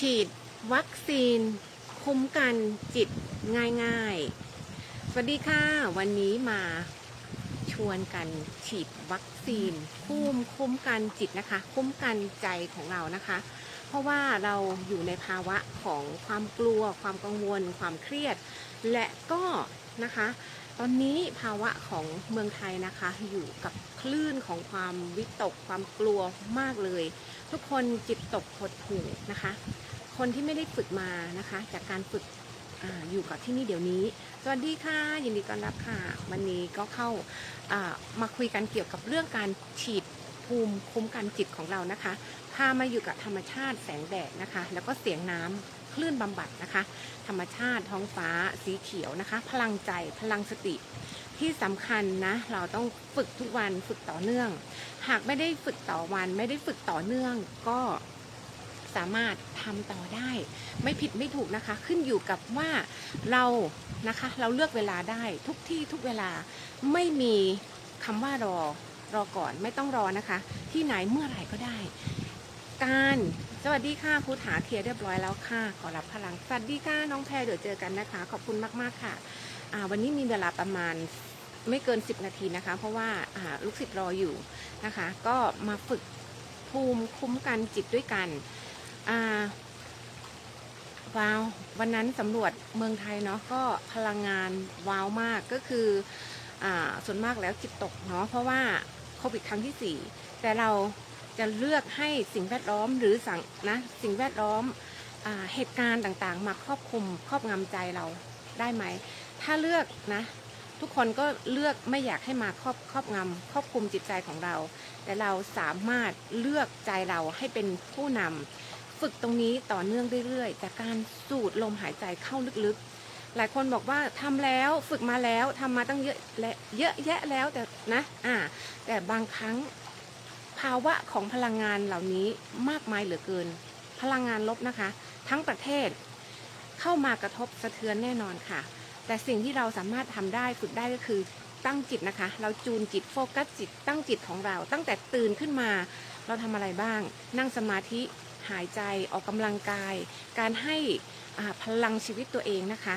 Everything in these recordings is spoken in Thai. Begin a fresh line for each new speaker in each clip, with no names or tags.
ฉีดวัคซีน คุ้มกันจิตง่ายๆ สวัสดีค่ะ วันนี้มาชวนกันฉีดวัคซีนภูมิคุ้มกันจิตนะคะ คุ้มกันใจของเรานะคะ เพราะว่าเราอยู่ในภาวะของความกลัว ความกังวล ความเครียด และก็นะคะ ตอนนี้ภาวะของเมืองไทยนะคะ อยู่กับคลื่นของความวิตก ความกลัวมากเลย ทุกคนจิตตกหดหู่นะคะ คนที่ไม่ได้ฝึกมานะคะ จากการฝึกออยู่กับที่นี่เดี๋ยวนี้ สวัสดีค่ะ ยินดีต้อนรับค่ะ วันนี้ก็เข้ามาคุยกันเกี่ยวกับเรื่องการฉีดภูมิคุ้มกันจิตของเรานะคะ พามาอยู่กับธรรมชาติแสงแดดนะคะ แล้วก็เสียงน้ำคลื่นบำบัดนะคะ ธรรมชาติท้องฟ้าสีเขียวนะคะ พลังใจพลังสติที่สำคัญนะ เราต้องฝึกทุกวันฝึกต่อเนื่อง หากไม่ได้ฝึกต่อวันไม่ได้ฝึกต่อเนื่องก็ สามารถทำต่อได้ ไม่ผิดไม่ถูกนะคะ ขึ้นอยู่กับว่าเรานะคะ เราเลือกเวลาได้ทุกที่ทุกเวลาไม่มีคำว่ารอรอก่อนไม่ต้องรอนะคะ ที่ไหนเมื่อไหร่ก็ได้ การสวัสดีค่ะพูดหาเคลียร์เรียบร้อยแล้วค่ะ ขอรับพลังสวัสดีค่ะน้องแพรเดี๋ยวเจอกันนะคะ ขอบคุณมากๆค่ะวันนี้มีเวลาประมาณไม่เกิน 10 นาทีนะคะ เพราะว่าอ่าลูกศิษย์รออยู่นะคะ ก็มาฝึกภูมิคุ้มกันจิตด้วยกัน อ่าว้าววันนั้นสำรวจเมืองไทยเนาะก็พลังงานว้าวมากก็คืออ่าส่วนมากแล้วจิตตกเนาะเพราะว่าโควิดครั้งที่ 4 แต่เราจะเลือกให้สิ่งแวดล้อมหรือสังนะสิ่งแวดล้อมอเหตุการณ์ต่างๆ มาครอบคลุมครอบงำใจเราได้ไหม ถ้าเลือกนะทุกคนก็เลือกไม่อยากให้มาครอบครอบงำครอบคุมจิตใจของเรา แต่เราสามารถเลือกใจเราให้เป็นผู้นำ ฝึกตรงนี้ต่อเนื่องเรื่อยๆ จากการสูดลมหายใจเข้าลึกๆ หลายคนบอกว่าทำแล้วฝึกมาแล้วทำมาตั้งเยอะและเยอะแยะแล้วแต่นะอ่าแต่บางครั้งภาวะของพลังงานเหล่านี้มากมายเหลือเกิน พลังงานลบนะคะ ทั้งประเทศเข้ามากระทบสะเทือนแน่นอนค่ะ แต่สิ่งที่เราสามารถทำได้ฝึกได้ก็คือตั้งจิตนะคะ เราจูนจิตโฟกัสจิตตั้งจิตของเรา ตั้งแต่ตื่นขึ้นมา เราทำอะไรบ้าง นั่งสมาธิ หายใจออกกำลังกาย การให้พลังชีวิตตัวเองนะคะ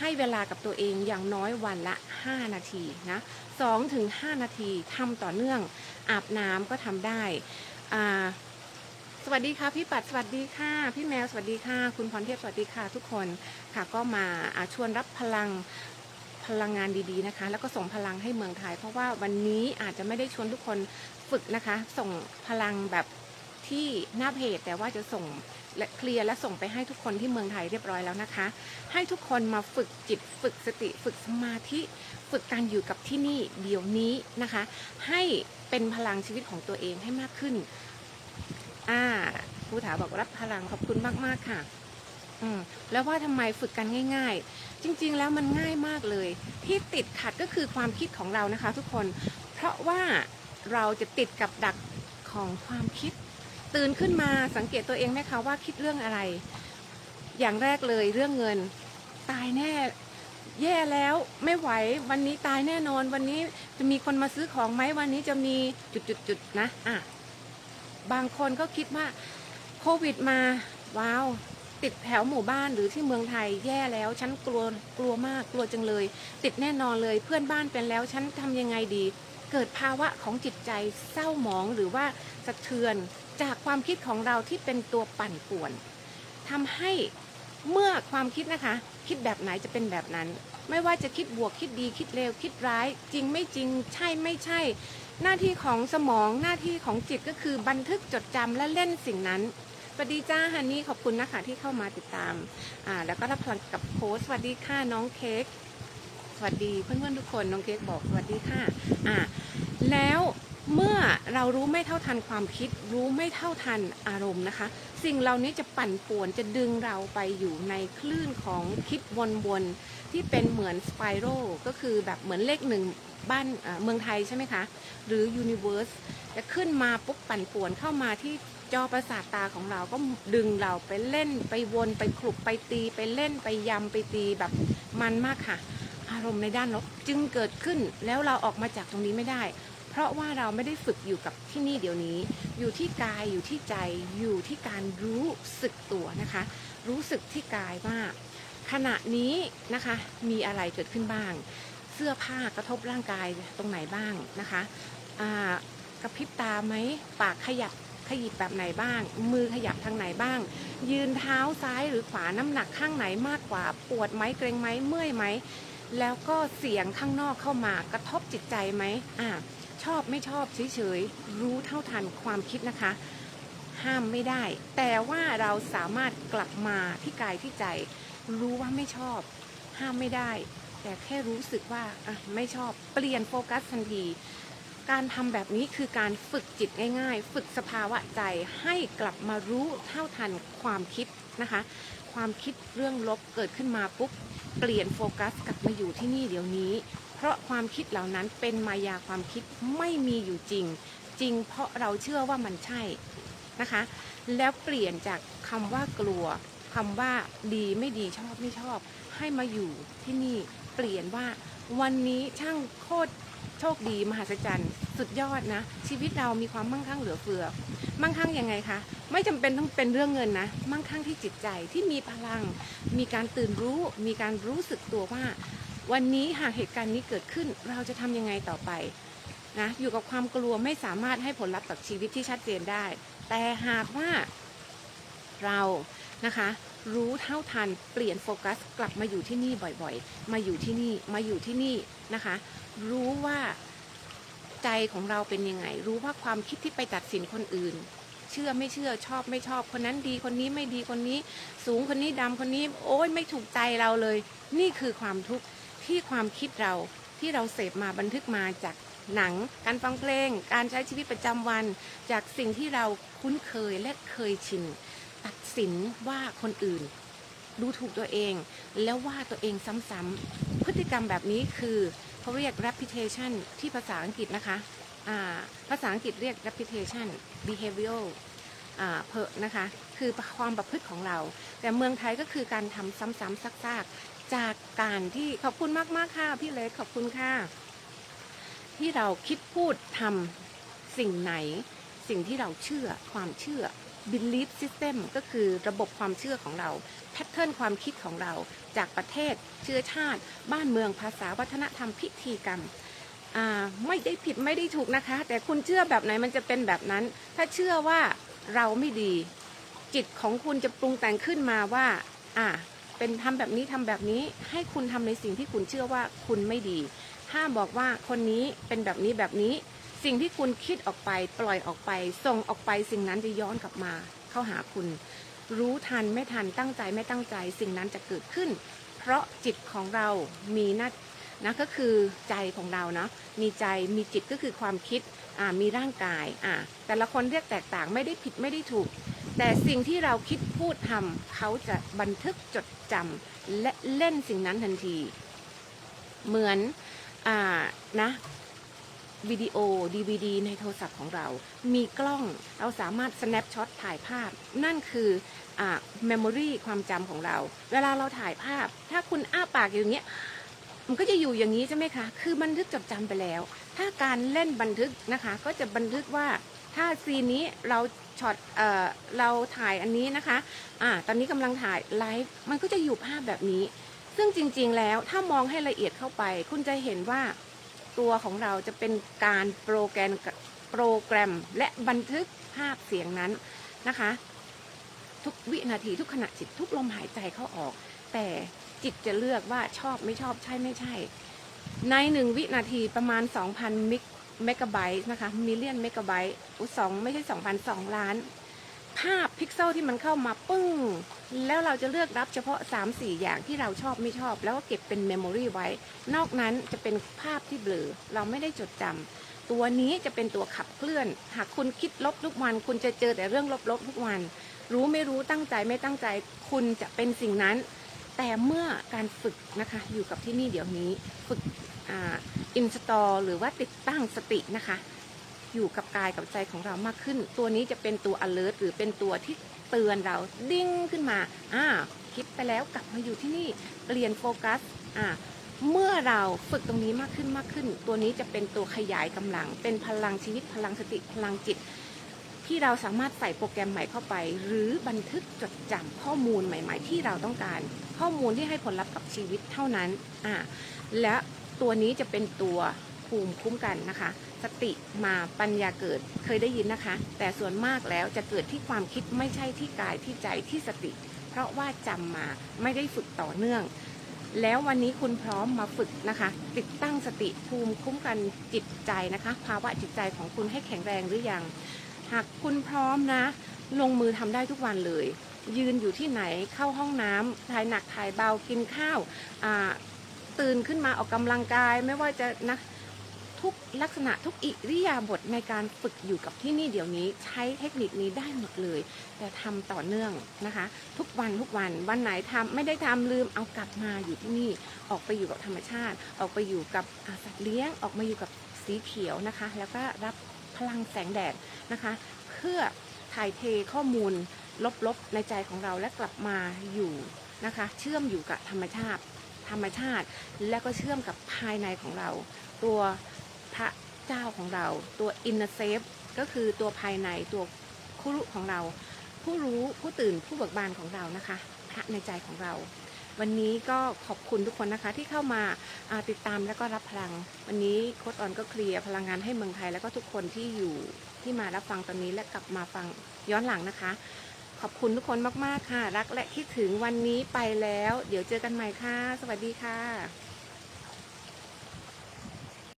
ให้เวลากับตัวเองอย่างน้อยวันละ 5 นาทีนะ2ถึง5นาทีทำต่อเนื่อง อาบน้ำก็ทำได้สวัสดีค่ะพี่ปัดสวัสดีค่ะ พี่แมวสวัสดีค่ะ คุณพรเทพสวัสดีค่ะทุกคนค่ะก็มาชวนรับพลังพลังงานดีๆนะคะ แล้วก็ส่งพลังให้เมืองไทย เพราะว่าวันนี้อาจจะไม่ได้ชวนทุกคนฝึกนะคะ ส่งพลังแบบ ที่หน้าเพจแต่ว่าจะส่งและเคลียร์และส่งไปให้ทุกคนที่เมืองไทยเรียบร้อยแล้วนะคะ ให้ทุกคนมาฝึกจิตฝึกสติฝึกสมาธิ ฝึกการอยู่กับที่นี่เดี๋ยวนี้นะคะ ให้เป็นพลังชีวิตของตัวเองให้มากขึ้น อ่าครูถาบอกรับพลังขอบคุณมาก ๆ ค่ะ อืมแล้วว่าทำไมฝึกกันง่าย ๆ จริง ๆ แล้วมันง่ายมากเลย ที่ติดขัดก็คือความคิดของเรานะคะ ทุกคน เพราะว่าเราจะติดกับดักของความคิด ตื่นขึ้นมาสังเกตตัวเองไหมคะว่าคิดเรื่องอะไร อย่างแรกเลยเรื่องเงิน ตายแน่ แย่แล้วไม่ไหว วันนี้ตายแน่นอน วันนี้จะมีคนมาซื้อของไหมวันนี้จะมีจุดๆๆนะอะบางคนก็คิดว่าโควิดมาว้าวติดแถวหมู่บ้านหรือที่เมืองไทยแย่แล้ว ฉันกลัวกลัวมากกลัวจังเลย ติดแน่นอนเลยเพื่อนบ้านเป็นแล้ว ฉันทำยังไงดี เกิดภาวะของจิตใจเศร้าหมองหรือว่าสะเทือน จากความคิดของเราที่เป็นตัวปั่นป่วนทำให้เมื่อความคิดนะคะ คิดแบบไหนจะเป็นแบบนั้น ไม่ว่าจะคิดบวกคิดดีคิดเลวคิดร้าย จริงไม่จริงใช่ไม่ใช่ หน้าที่ของสมองหน้าที่ของจิตก็คือบันทึกจดจำและเล่นสิ่งนั้นสวัสดีจ้าฮันนี่ขอบคุณนะคะที่เข้ามาติดตามอ่าแล้วก็รับพลังกับโพสต์สวัสดีค่ะน้องเค้กสวัสดีเพื่อนๆทุกคนน้องเค้กบอกสวัสดีค่ะอ่าแล้ว เมื่อเรารู้ไม่เท่าทันความคิด รู้ไม่เท่าทันอารมณ์นะคะ สิ่งเหล่านี้จะปั่นป่วนจะดึงเราไปอยู่ในคลื่นของคิดวนๆที่เป็นเหมือนสไปรัลก็คือแบบเหมือนเลขหนึ่งบ้านเมืองไทยใช่ไหมคะ หรือ Universe จะขึ้นมาปุ๊บปั่นป่วนเข้ามาที่จอประสาทตาของเราก็ดึงเราไปเล่นไปวนไปคลุกไปตี ไปเล่นไปยำไปตีแบบมันมากค่ะ อารมณ์ในด้านลบจึงเกิดขึ้นแล้วเราออกมาจากตรงนี้ไม่ได้ เพราะว่าเราไม่ได้ฝึกอยู่กับที่นี่เดี๋ยวนี้ อยู่ที่กายอยู่ที่ใจอยู่ที่การรู้สึกตัวนะคะ รู้สึกที่กายว่า ขณะนี้นะคะมีอะไรเกิดขึ้นบ้าง เสื้อผ้ากระทบร่างกายตรงไหนบ้างนะคะกระพริบตาไหมปากขยับขยิบแบบไหนบ้าง มือขยับทางไหนบ้าง ยืนเท้าซ้ายหรือขวาน้ำหนักข้างไหนมากกว่าปวดไหมเกรงไหมเมื่อยไหมแล้วก็เสียงข้างนอกเข้ามากระทบจิตใจไหมอ่า ชอบไม่ชอบเฉยๆรู้เท่าทันความคิดนะคะ ห้ามไม่ได้ แต่ว่าเราสามารถกลับมาที่กายที่ใจ รู้ว่าไม่ชอบ ห้ามไม่ได้ แต่แค่รู้สึกว่าอะไม่ชอบเปลี่ยนโฟกัสทันทีการทำแบบนี้คือการฝึกจิตง่าย ๆ ฝึกสภาวะใจให้กลับมารู้เท่าทันความคิดนะคะ ความคิดเรื่องลบเกิดขึ้นมาปุ๊บ เปลี่ยนโฟกัสกลับมาอยู่ที่นี่เดี๋ยวนี้ เพราะความคิดเหล่านั้นเป็นมายาความคิดไม่มีอยู่จริง จริงเพราะเราเชื่อว่ามันใช่นะคะ แล้วเปลี่ยนจากคำว่ากลัวคำว่าดีไม่ดีชอบไม่ชอบ ให้มาอยู่ที่นี่เปลี่ยนว่าวันนี้ช่างโคตรโชคดีมหัศจรรย์สุดยอดนะ ชีวิตเรามีความมั่งคั่งเหลือเฟือ มั่งคั่งยังไงคะไม่จำเป็นต้องเป็นเรื่องเงินนะ มั่งคั่งที่จิตใจที่มีพลัง มีการตื่นรู้ มีการรู้สึกตัวว่า วันนี้หากเหตุการณ์นี้เกิดขึ้นเราจะทำยังไงต่อไปนะอยู่กับความกลัวไม่สามารถให้ผลลัพธ์กับชีวิตที่ชัดเจนได้ แต่หากว่าเรานะคะรู้เท่าทันเปลี่ยนโฟกัสกลับมาอยู่ที่นี่บ่อยๆ มาอยู่ที่นี่มาอยู่ที่นี่นะคะ รู้ว่าใจของเราเป็นยังไง รู้ว่าความคิดที่ไปตัดสินคนอื่น เชื่อไม่เชื่อชอบไม่ชอบคนนั้นดีคนนี้ไม่ดีคนนี้ สูงคนนี้ดำคนนี้ โอ้ยไม่ถูกใจเราเลย นี่คือความทุกข์ ที่ความคิดเราที่เราเสพมาบันทึกมาจากหนัง การฟังเพลง การใช้ชีวิตประจำวัน จากสิ่งที่เราคุ้นเคยและเคยชิน ตัดสินว่าคนอื่น ดูถูกตัวเอง แล้วว่าตัวเองซ้ำๆพฤติกรรมแบบนี้คือเขาเรียก reputation ที่ภาษาอังกฤษนะคะาภาษาอังกฤษเรียก reputation behavioral เพอนะคะ คือความประพฤติของเรา แต่เมืองไทยก็คือการทำซ้ำๆซักๆ จากการที่ขอบคุณมาก ๆ ค่ะ พี่เล็กขอบคุณค่ะ ที่เราคิดพูดทำสิ่งไหน สิ่งที่เราเชื่อความเชื่อ belief system ก็คือระบบความเชื่อของเราแพทเทิร์นความคิดของเราจากประเทศเชื้อชาติ บ้านเมืองภาษาวัฒนธรรมพิธีกรรมไม่ได้ผิดไม่ได้ถูกนะคะ แต่คุณเชื่อแบบไหนมันจะเป็นแบบนั้น ถ้าเชื่อว่าเราไม่ดี จิตของคุณจะปรุงแต่งขึ้นมาว่า อ่า เป็นทำแบบนี้ทำแบบนี้ให้คุณทำในสิ่งที่คุณเชื่อว่าคุณไม่ดีถ้าบอกว่าคนนี้เป็นแบบนี้แบบนี้ สิ่งที่คุณคิดออกไป ปล่อยออกไป ส่งออกไปสิ่งนั้นจะย้อนกลับมา เข้าหาคุณ รู้ทันไม่ทันตั้งใจไม่ตั้งใจ สิ่งนั้นจะเกิดขึ้น เพราะจิตของเรามีหน้านะก็คือใจของเราเนาะมีใจมีจิตก็คือความคิดมีร่างกายแต่ละคนเรียกแตกต่างไม่ได้ผิดไม่ได้ถูก แต่สิ่งที่เราคิดพูดทำเขาจะบันทึกจดจำและเล่นสิ่งนั้นทันที เหมือนอ่านะวิดีโอ DVD ในโทรศัพท์ของเรา มีกล้องเราสามารถ snapshot ถ่ายภาพ นั่นคืออ memory ความจำของเรา เวลาเราถ่ายภาพ ถ้าคุณอ้าปากอย่างเงี้ยมันก็จะอยู่อย่างนี้ใช่ไหมคะ คือบันทึกจดจำไปแล้ว ถ้าการเล่นบันทึกนะคะ ก็จะบันทึกว่าถ้าซีนนี้เรา ช็อตเออเราถ่ายอันนี้นะคะอ่าตอนนี้กำลังถ่ายไลฟ์มันก็จะอยู่ภาพแบบนี้ ซึ่งจริง ๆ แล้วถ้ามองให้ละเอียดเข้าไป คุณจะเห็นว่าตัวของเราจะเป็นการโปรแกรมโปรแกรมและบันทึกภาพเสียงนั้นนะคะ ทุกวินาทีทุกขณะจิตทุกลมหายใจเข้าออก แต่จิตจะเลือกว่าชอบไม่ชอบใช่ไม่ใช่ ในหนึ่งวินาทีประมาณ 2,000 มิก เมกะไบต์นะคะมิลเลียนเมกะไบต์อุสองไม่ใช่2,000 2ล้าน ภาพพิกเซลที่มันเข้ามาปึ้ง แล้วเราจะเลือกรับเฉพาะ 3-4 อย่างที่เราชอบไม่ชอบ แล้วก็เก็บเป็นเมมโมรีไว้ นอกนั้นจะเป็นภาพที่เบลอเราไม่ได้จดจำตัวนี้จะเป็นตัวขับเคลื่อน หากคุณคิดลบทุกวัน คุณจะเจอแต่เรื่องลบๆทุกวัน รู้ไม่รู้ตั้งใจไม่ตั้งใจ คุณจะเป็นสิ่งนั้น แต่เมื่อการฝึกนะคะอยู่กับที่นี่เดี๋ยวนี้ฝึก อินสตอลหรือว่าติดตั้งสตินะคะ อยู่กับกายกับใจของเรามากขึ้น ตัวนี้จะเป็นตัว alert หรือเป็นตัวที่เตือนเราดิ้งขึ้นมาอ่าคิดไปแล้วกลับมาอยู่ที่นี่เปลี่ยนโฟกัสอ่าเมื่อเราฝึกตรงนี้มากขึ้นมากขึ้น ตัวนี้จะเป็นตัวขยายกำลัง เป็นพลังชีวิตพลังสติพลังจิต ที่เราสามารถใส่โปรแกรมใหม่เข้าไป หรือบันทึกจดจำข้อมูลใหม่ ๆ ที่เราต้องการ ข้อมูลที่ให้ผลลัพธ์กับชีวิตเท่านั้นอ่าและ ตัวนี้จะเป็นตัวภูมิคุ้มกันนะคะ สติมาปัญญาเกิดเคยได้ยินนะคะ แต่ส่วนมากแล้วจะเกิดที่ความคิดไม่ใช่ที่กายที่ใจที่สติ เพราะว่าจำมาไม่ได้ฝึกต่อเนื่อง แล้ววันนี้คุณพร้อมมาฝึกนะคะ ติดตั้งสติภูมิคุ้มกันจิตใจนะคะ ภาวะจิตใจของคุณให้แข็งแรงหรือยัง หากคุณพร้อมนะ ลงมือทำได้ทุกวันเลย ยืนอยู่ที่ไหนเข้าห้องน้ำถ่ายหนักถ่ายเบากินข้าวอ่า ตื่นขึ้นมาออกกำลังกายไม่ว่าจะนะทุกลักษณะทุกอิริยาบถในการฝึกอยู่กับที่นี่เดี๋ยวนี้ใช้เทคนิคนี้ได้หมดเลย แต่ทำต่อเนื่องนะคะ ทุกวันทุกวันวันไหนทำไม่ได้ทำลืมเอากลับมาอยู่ที่นี่ออกไปอยู่กับธรรมชาติ ออกไปอยู่กับสัตว์เลี้ยงออกมาอยู่กับสีเขียวนะคะ แล้วก็รับพลังแสงแดดนะคะ เพื่อถ่ายเทข้อมูลลบๆในใจของเราและกลับมาอยู่นะคะ เชื่อมอยู่กับธรรมชาติ ธรรมชาติ แล้วก็เชื่อมกับภายในของเรา ตัวพระเจ้าของเรา ตัวอินเนอร์เซฟก็คือตัวภายในตัวคุรุของเรา ผู้รู้ผู้ตื่นผู้เบิกบานของเรานะคะ พระในใจของเรา วันนี้ก็ขอบคุณทุกคนนะคะที่เข้ามาาติดตามแล้วก็รับพลัง วันนี้โค้ดออนก็เคลียร์พลังงานให้เมืองไทย แล้วก็ทุกคนที่อยู่ที่มารับฟังตอนนี้และกลับมาฟังย้อนหลังนะคะ ขอบคุณทุกคนมาก ๆ ค่ะ รักและคิดถึงวันนี้ไปแล้ว เดี๋ยวเจอกันใหม่ค่ะ สวัสดีค่ะ